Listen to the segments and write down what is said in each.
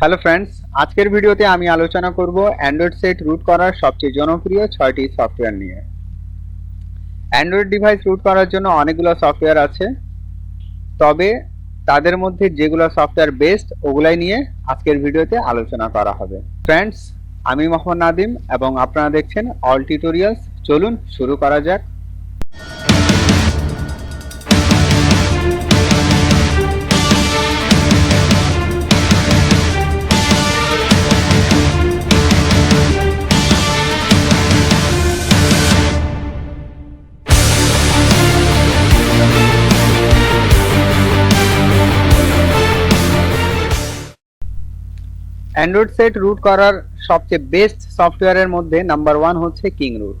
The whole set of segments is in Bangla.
হ্যালো ফ্রেন্ডস আজকের ভিডিওতে আমি আলোচনা করব অ্যান্ড্রয়েড সেট রুট করার সবচেয়ে জনপ্রিয় ছয়টি সফটওয়্যার নিয়ে। অ্যান্ড্রয়েড ডিভাইস রুট করার জন্য অনেকগুলো সফটওয়্যার আছে। তবে তাদের মধ্যে যেগুলো সফটওয়্যার বেস্ট ওগুলাই নিয়ে আজকের ভিডিওতে আলোচনা করা হবে। ফ্রেন্ডস আমি মোহাম্মদ নাদিম এবং আপনারা দেখছেন অল টিউটোরিয়ালস চলুন শুরু করা যাক। অ্যান্ড্রয়েড সেট রুট করার সবচেয়ে বেস্ট সফটওয়্যারের মধ্যে নাম্বার ওয়ান হচ্ছে কিং রুট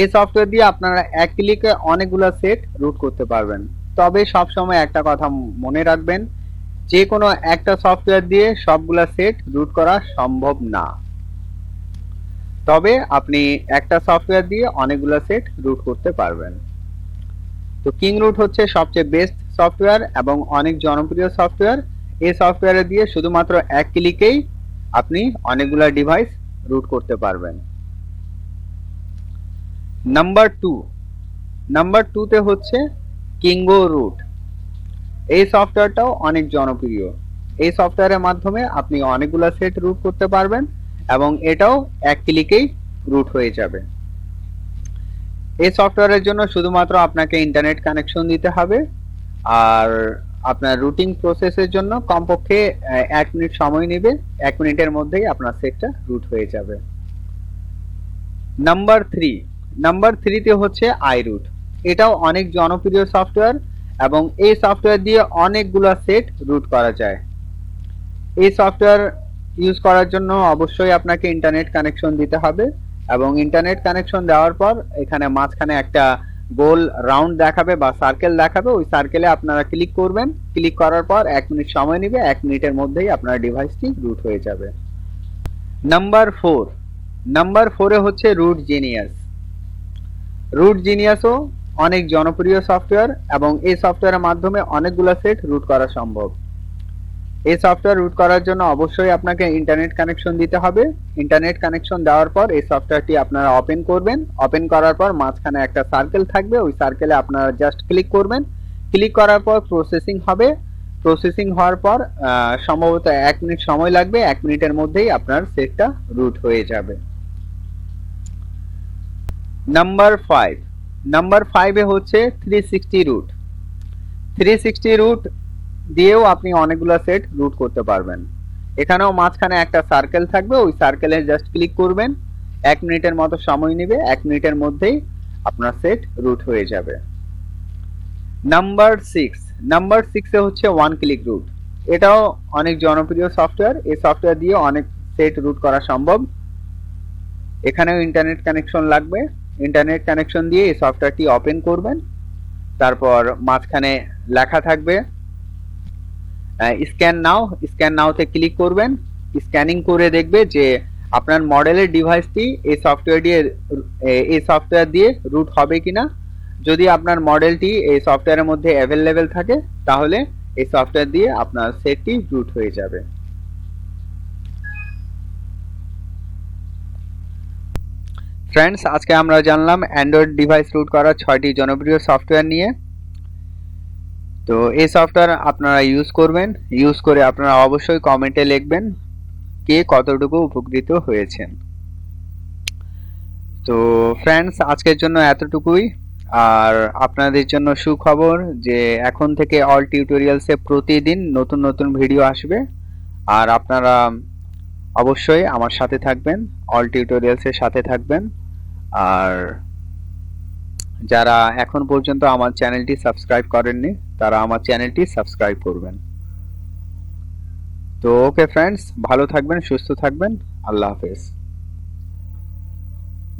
এই সফটওয়্যার দিয়ে আপনারা এক ক্লিকে অনেকগুলো সেট রুট করতে পারবেন। তবে সব সময় একটা কথা মনে রাখবেন যে কোনো একটা সফটওয়্যার দিয়ে সবগুলা সেট রুট করা সম্ভব না। তবে আপনি একটা সফটওয়্যার দিয়ে অনেকগুলো সেট রুট করতে পারবেন। তো কিং রুট হচ্ছে সবচেয়ে বেস্ট সফটওয়্যার এবং অনেক জনপ্রিয় সফটওয়্যার এই সফটওয়্যার দিয়ে শুধুমাত্র এক ক্লিকেই আপনি অনেকগুলো ডিভাইস রুট করতে পারবেন। নাম্বার টু নাম্বার টুতে হচ্ছে কিঙ্গো রুট এই সফটওয়্যারটাও অনেক জনপ্রিয়। এই সফটওয়্যারের মাধ্যমে আপনি অনেকগুলো সেট রুট করতে পারবেন এবং এটাও এক ক্লিকেই রুট হয়ে যাবে। এই সফটওয়্যারের জন্য শুধুমাত্র আপনাকে ইন্টারনেট কানেকশন দিতে হবে। আর আপনার রুটিং প্রসেসের জন্য কমপক্ষে এক মিনিট সময় নেবে এক মিনিটের মধ্যেই আপনার সেটটা রুট হয়ে যাবে। নাম্বার থ্রি নাম্বার থ্রিতে হচ্ছে আইরুট এটাও অনেক জনপ্রিয় সফটওয়্যার এবং এই সফটওয়্যার দিয়ে অনেকগুলো সেট রুট করা যায়। এই সফটওয়্যার ইউজ করার জন্য অবশ্যই আপনাকে ইন্টারনেট কানেকশন দিতে হবে এবং ইন্টারনেট কানেকশন দেওয়ার পর এখানে মাঝখানে একটা গোল রাউন্ড দেখাবে বা সার্কেল দেখাবে, ওই সার্কেলে আপনারা ক্লিক করবেন। ক্লিক করার পর এক মিনিট সময় নেবে, এক মিনিটের মধ্যেই আপনার ডিভাইসটি রুট হয়ে যাবে। নাম্বার ফোর নাম্বার ফোরে হচ্ছে রুট জিনিয়াস রুট জিনিয়াসও অনেক জনপ্রিয় সফটওয়্যার এবং এই সফটওয়্যারের মাধ্যমে অনেকগুলো সেট রুট করা সম্ভব। এই সফটওয়্যার রুট করার জন্য অবশ্যই আপনাকে ইন্টারনেট কানেকশন দিতে হবে। ইন্টারনেট কানেকশন দেওয়ার পর এই সফটওয়্যারটি আপনারা ওপেন করবেন। ওপেন করার পর মাঝখানে একটা সার্কেল থাকবে। ওই সার্কেলে আপনারা জাস্ট ক্লিক করবেন। ক্লিক করার পর প্রসেসিং হবে। প্রসেসিং হওয়ার পর সম্ভবত এক মিনিট সময় লাগবে। এক মিনিটের মধ্যেই আপনার সেটটা রুট হয়ে যাবে। নাম্বার ফাইভ নাম্বার ফাইভে হচ্ছে three sixty root three sixty root দিয়েও আপনি অনেকগুলো সেট রুট করতে পারবেন। এখানেও মাঝখানে একটা সার্কেল থাকবে, ওই সার্কেলে জাস্ট ক্লিক করবেন। এক মিনিটের মতো সময় নেবে, এক মিনিটের মধ্যেই আপনার সেট রুট হয়ে যাবে। নাম্বার সিক্স নাম্বার সিক্সে হচ্ছে ওয়ান ক্লিক রুট এটাও অনেক জনপ্রিয় সফটওয়্যার এই সফটওয়্যার দিয়ে অনেক সেট রুট করা সম্ভব। এখানেও ইন্টারনেট কানেকশন লাগবে। ইন্টারনেট কানেকশন দিয়ে এই সফটওয়্যারটি ওপেন করবেন। তারপর মাঝখানে লেখা থাকবে স্ক্যান নাও স্ক্যান নাওতে ক্লিক করবেন। স্ক্যানিং করে দেখবে যে আপনার মডেলের ডিভাইসটি এই সফটওয়্যার দিয়ে, এই সফটওয়্যার দিয়ে রুট হবে কিনা। যদি আপনার মডেলটি এই সফটওয়্যারের মধ্যে অ্যাভেলেবেল থাকে, তাহলে এই সফটওয়্যার দিয়ে আপনার সেটটি রুট হয়ে যাবে। ফ্রেন্ডস আজকে আমরা জানলাম অ্যান্ড্রয়েড ডিভাইস রুট করার ছয়টি জনপ্রিয় সফটওয়্যার নিয়ে। তো এই সফটওয়্যার আপনারা ইউজ করবেন। ইউজ করে আপনারা অবশ্যই কমেন্টে লিখবেন কে কতটুকু উপকৃত হয়েছেন। তো ফ্রেন্ডস আজকের জন্য এতটুকুই। আর আপনাদের জন্য সুখবর যে এখন থেকে অল টিউটোরিয়ালসে প্রতিদিন নতুন নতুন ভিডিও আসবে। আর আপনারা অবশ্যই আমার সাথে থাকবেন অল টিউটোরিয়ালসের সাথে থাকবেন। আর যারা এখন পর্যন্ত আমার চ্যানেলটি সাবস্ক্রাইব করেননি, তারা আমার চ্যানেলটি সাবস্ক্রাইব করবেন। তো ওকে ফ্রেন্ডস, ভালো থাকবেন, সুস্থ থাকবেন, আল্লাহ হাফেজ।